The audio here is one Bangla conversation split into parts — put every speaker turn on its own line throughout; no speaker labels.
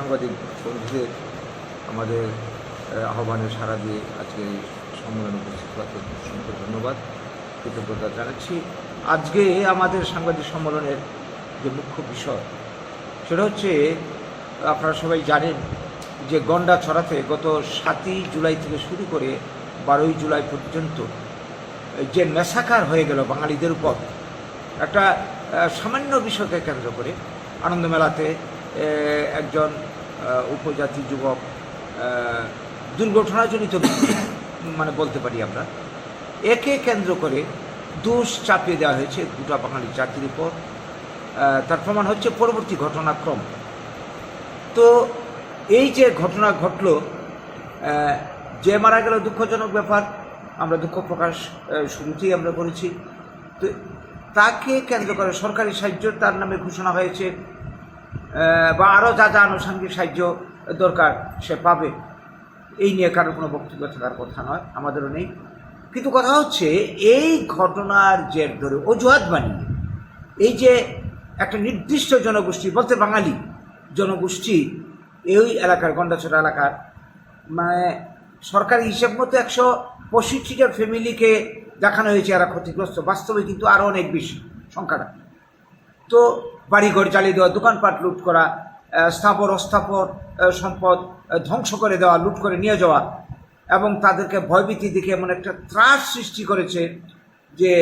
সাংবাদিক বন্ধুদের আমাদের আহ, আহ্বানে সাড়া দিয়ে আজকে সম্মেলনে উপস্থিত জন্য অসংখ্য ধন্যবাদ কৃতজ্ঞতা জানাচ্ছি। আজকে আমাদের সাংবাদিক সম্মেলনের যে মুখ্য বিষয় সেটা হচ্ছে আপনারা সবাই জানেন যে গন্ডা ছড়াতে গত সাতই জুলাই থেকে শুরু করে বারোই জুলাই পর্যন্ত যে মেসাকার হয়ে গেল বাঙালিদের উপর একটা সামান্য বিষয়কে কেন্দ্র করে আনন্দমেলাতে একজন উপজাতি যুবক দুর্ঘটনাজনিত মানে বলতে পারি আমরা। একে কেন্দ্র করে দোষ চাপিয়ে দেওয়া হয়েছে গোটা বাঙালি জাতির উপর। তার প্রমাণ হচ্ছে পরবর্তী ঘটনাক্রম। তো এই যে ঘটনা ঘটলো যে মারা গেল দুঃখজনক ব্যাপার, আমরা দুঃখ প্রকাশ শুরুতেই আমরা করেছি। তো তাকে কেন্দ্র করে সরকারি সাহায্য, তার নামে ঘোষণা হয়েছে। বা আরও যা যা আনুষঙ্গিক সাহায্য দরকার সে পাবে। এই নিয়ে কারোর কোনো বক্তব্য থাকার কথা নয়, আমাদেরও নেই। কিন্তু কথা হচ্ছে, এই ঘটনার জের ধরে অজুহাত বানিয়ে, এই যে একটা নির্দিষ্ট জনগোষ্ঠী, বলতে বাঙালি জনগোষ্ঠী, এই এলাকার গন্ডাছড়া এলাকার মানে সরকারি হিসেব মতো একশো পঁয়ষট্টিটা ফ্যামিলিকে দেখানো হয়েছে, এরা ক্ষতিগ্রস্ত। বাস্তবে কিন্তু আরও অনেক বেশি সংখ্যাটা। তো বাড়িঘর জ্বালিয়ে দেওয়া দোকানপাট লুট করা আহ, স্থাবর অস্থাপর সম্পদ ধ্বংস করে দেওয়া লুট করে নিয়ে যাওয়া এবং তাদেরকে ভয়ভীতি দেখে এমন একটা ত্রাস সৃষ্টি করেছে যে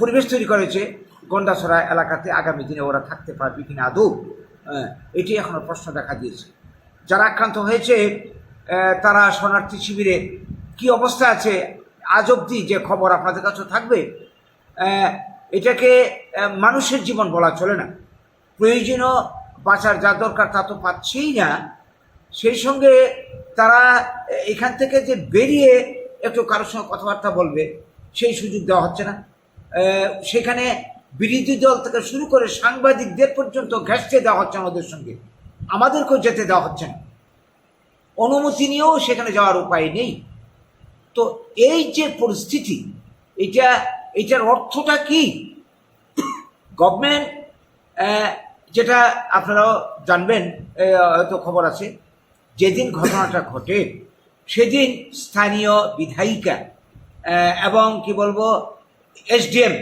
পরিবেশ তৈরি করেছে গন্ডাছড়া এলাকাতে আগামী দিনে ওরা থাকতে পারবে কিনা আদৌ। আহ, এটি এখনও প্রশ্ন দেখা দিয়েছে। যারা আক্রান্ত হয়েছে তারা শরণার্থী শিবিরে কি অবস্থা আছে আজ অবধি যে খবর আপনাদের কাছে থাকবে? এটাকে মানুষের জীবন বলা চলে না। প্রয়োজনীয় বাঁচার যা দরকার তা তো পাচ্ছেই না। সেই সঙ্গে তারা এখান থেকে যে বেরিয়ে একটু কারোর সঙ্গে কথাবার্তা বলবে, সেই সুযোগ দেওয়া হচ্ছে না। সেখানে বিরোধী দল থেকে শুরু করে সাংবাদিকদের পর্যন্ত ঘেঁষতে দেওয়া হচ্ছে আমাদের সঙ্গে। আমাদেরকেও যেতে দেওয়া হচ্ছে না। অনুমতি নিয়েও সেখানে যাওয়ার উপায় নেই। তো এই যে পরিস্থিতি, এটা এটার অর্থটা কি? গভর্নমেন্ট যেটা আপনারাও জানবেন হয়তো খবর আছে, যেদিন ঘটনাটা ঘটে, সেদিন স্থানীয় বিধায়িকা এবং কি বলব, এসডিএম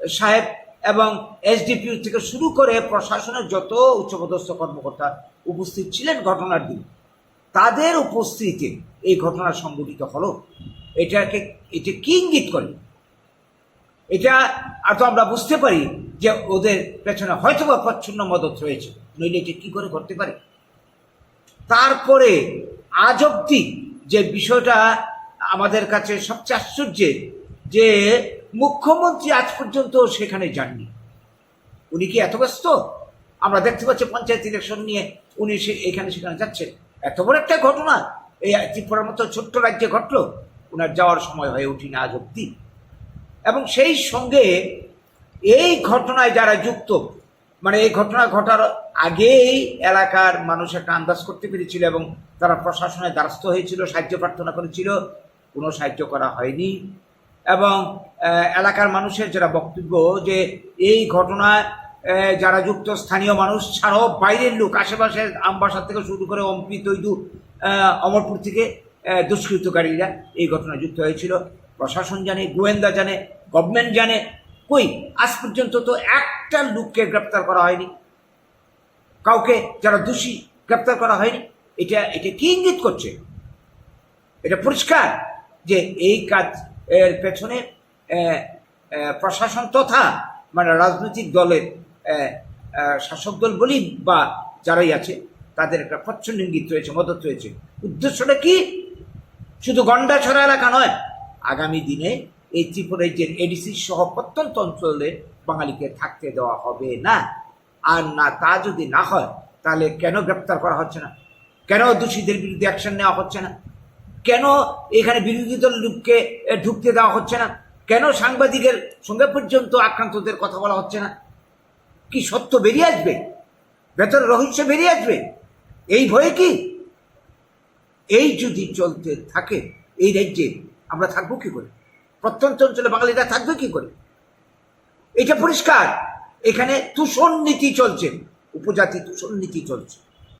সাহেব এবং এসডিপিউ থেকে শুরু করে প্রশাসনের যত উচ্চপদস্থ কর্মকর্তা উপস্থিত ছিলেন ঘটনার দিন, তাদের উপস্থিতিতে এই ঘটনা সংঘটিত হলো। এটাকে, এটা কি ইঙ্গিত করে? এটা আর তো আমরা বুঝতে পারি যে ওদের পেছনে হয়তো বা প্রচ্ছন্ন মদত রয়েছে, নইলে এটা কী করে করতে পারে? তারপরে আজ অব্দি যে বিষয়টা আমাদের কাছে সবচেয়ে আশ্চর্যের যে মুখ্যমন্ত্রী আজ পর্যন্ত সেখানে যাননি। উনি কি এত ব্যস্ত? আমরা দেখতে পাচ্ছি পঞ্চায়েত ইলেকশন নিয়ে উনি সে এখানে সেখানে যাচ্ছেন। এত বড় একটা ঘটনা, এই ত্রিপুরার মতো ছোট্ট রাজ্যে ঘটলো ওনার যাওয়ার সময় হয়ে উঠিনি আজ অব্দি এবং সেই সঙ্গে এই ঘটনায় যারা যুক্ত মানে এই ঘটনা ঘটার আগেই এলাকার মানুষ একটা আন্দাজ করতে পেরেছিল এবং তারা প্রশাসনের দ্বারস্থ হয়েছিল, সাহায্য প্রার্থনা করেছিল, কোনো সাহায্য করা হয়নি। এবং এলাকার মানুষের যারা বক্তব্য যে এই ঘটনায় যারা যুক্ত স্থানীয় মানুষ ছাড়াও বাইরের লোক আশেপাশে আমবাসার থেকে শুরু করে অম্পি, তৈদু অমরপুর থেকে দুষ্কৃতকারীরা এই ঘটনায় যুক্ত হয়েছিল। প্রশাসন জানে, গোয়েন্দা জানে গভর্নমেন্ট জানে, কই, আজ পর্যন্ত তো একটা লোককে গ্রেপ্তার করা হয়নি। কাউকে যারা দোষী, গ্রেপ্তার করা হয়নি। এটা এটা কি ইঙ্গিত করছে? এটা পরিষ্কার যে এই কাজ, এর পেছনে প্রশাসন তথা মানে রাজনৈতিক দলের শাসক দল বলি বা যারাই আছে, তাদের একটা প্রচ্ছন্ন ইঙ্গিত রয়েছে, মদত রয়েছে। উদ্দেশ্যটা কি? শুধু গন্ডাছড়া এলাকা নয়, আগামী দিনে এই ত্রিপুরা যে এডিসি সহ প্রত্যন্ত অঞ্চলে বাঙালিকে থাকতে দেওয়া হবে না। আর না, তা যদি না হয়, তাহলে কেন গ্রেপ্তার করা হচ্ছে না? কেন দোষীদের বিরুদ্ধে অ্যাকশন নেওয়া হচ্ছে না? কেন এখানে বিরোধী দল লোককে ঢুকতে দেওয়া হচ্ছে না? কেন সাংবাদিকের সঙ্গে পর্যন্ত আক্রান্তদের কথা বলা হচ্ছে না? কি সত্য বেরিয়ে আসবে? ভেতর রহস্য বেরিয়ে আসবে? এই ভয়ে কি? এই যদি চলতে থাকে, এই রাজ্যে আমরা থাকব কি করে? প্রত্যন্ত অঞ্চলে বাঙালিরা থাকবে কি করে? এটা পরিষ্কার। এখানে তুষণ নীতি চলছে। উপজাতি তুষণ নীতি চলছে।